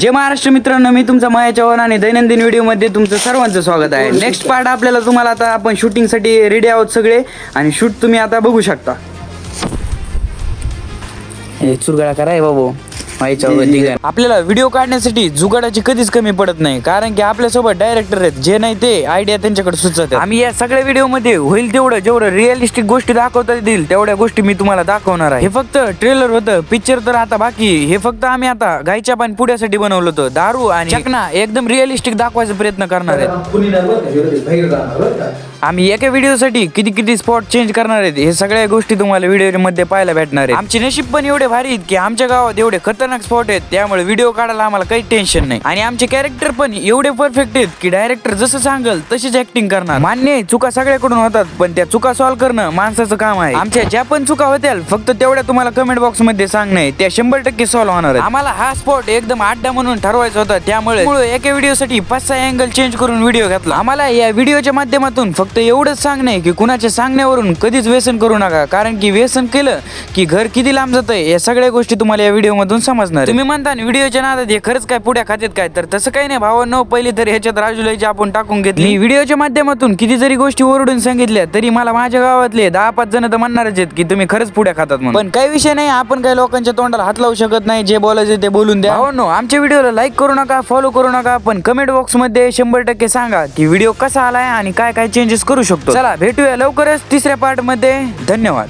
जे महाराष्ट्र मित्रांनो मी तुमचा माया चव्हाण आणि दैनंदिन व्हिडिओमध्ये तुमचं सर्वांचं स्वागत आहे. नेक्स्ट पार्ट आपल्याला तुम्हाला आता आपण शूटिंगसाठी रेडी आहोत सगळे आणि शूट तुम्ही आता बघू शकता. हे चुरगळा करा बाबू. आपल्याला व्हिडिओ काढण्यासाठी जुगाडाची कधीच कमी पडत नाही कारण की आपल्यासोबत डायरेक्टर आहेत जे नाही ते आयडिया त्यांच्याकडे सुचत आम्ही या सगळ्या व्हिडिओमध्ये होईल तेवढं जेवढं रिअलिस्टिक गोष्टी दाखवता येतील तेवढ्या गोष्टी मी तुम्हाला दाखवणार आहे. हे फक्त ट्रेलर होतं पिक्चर तर आता बाकी. हे फक्त आम्ही आता गायच्या पाणी पुण्यासाठी बनवलं होतं दारू आणि चकना एकदम रिअलिस्टिक दाखवायचा प्रयत्न करणार आहेत. आम्ही एका व्हिडिओसाठी किती किती स्पॉट चेंज करणार आहेत हे सगळ्या गोष्टी तुम्हाला व्हिडिओमध्ये पाहायला भेटणार आहे आमचे नशीब पण एवढे भारी की आमच्या गावात एवढे खतरनाक स्पॉट आहेत. त्यामुळे व्हिडिओ काढायला आम्हाला काही टेन्शन नाही. आणि आमचे कॅरेक्टर पण एवढे परफेक्ट आहेत की डायरेक्टर जसं सांगल तशीच ऍक्टिंग करणार. मान्य आहे चुका सगळ्याकडून होतात पण त्या चुका सॉल्व्ह करणं माणसाचं काम आहे. आमच्या ज्या पण चुका होत्या फक्त तेवढ्या तुम्हाला कमेंट बॉक्समध्ये सांगणे त्या शंभर टक्के सॉल्व्ह होणार आम्हाला हा स्पॉट एकदम अड्डा म्हणून ठरवायचा होता. त्यामुळे एका एका व्हिडिओसाठी पाच सहा अँगल चेंज करून व्हिडिओ घातला. आम्हाला या व्हिडिओच्या माध्यमातून फक्त एवढंच सांगणे की कुणाच्या सांगण्यावरून कधीच व्यसन करू नका. कारण की व्यसन केलं की घर किती लांब जातंय या सगळ्या गोष्टी तुम्हाला या व्हिडिओ मधून समजणार. तुम्ही म्हणता व्हिडिओच्या नादात हे खरंच काय पुढ्या खात्यात काय तर तसं काही नाही भावांनो पहिले तर ह्याच्यात राजूलाची आपण टाकून घेतली. व्हिडिओच्या माध्यमातून किती जरी गोष्टी ओरडून सांगितल्या तरी मला माझ्या गावातले दहा पाच जण तर म्हणणारच आहेत की तुम्ही खरंच पुढ्या खातात म्हणून. पण काही विषय नाही आपण काही लोकांच्या तोंडाला हात लावू शकत नाही जे बोलायचे ते बोलून द्या. भावांनो आमच्या व्हिडिओला लाईक करू नका फॉलो करू नका पण कमेंट बॉक्समध्ये शंभर टक्के सांगा की व्हिडिओ कसा आलाय आणि काय काय चेंजेस करू शकतो. चला भेटूया लवकरच तिसऱ्या पार्टमध्ये. धन्यवाद.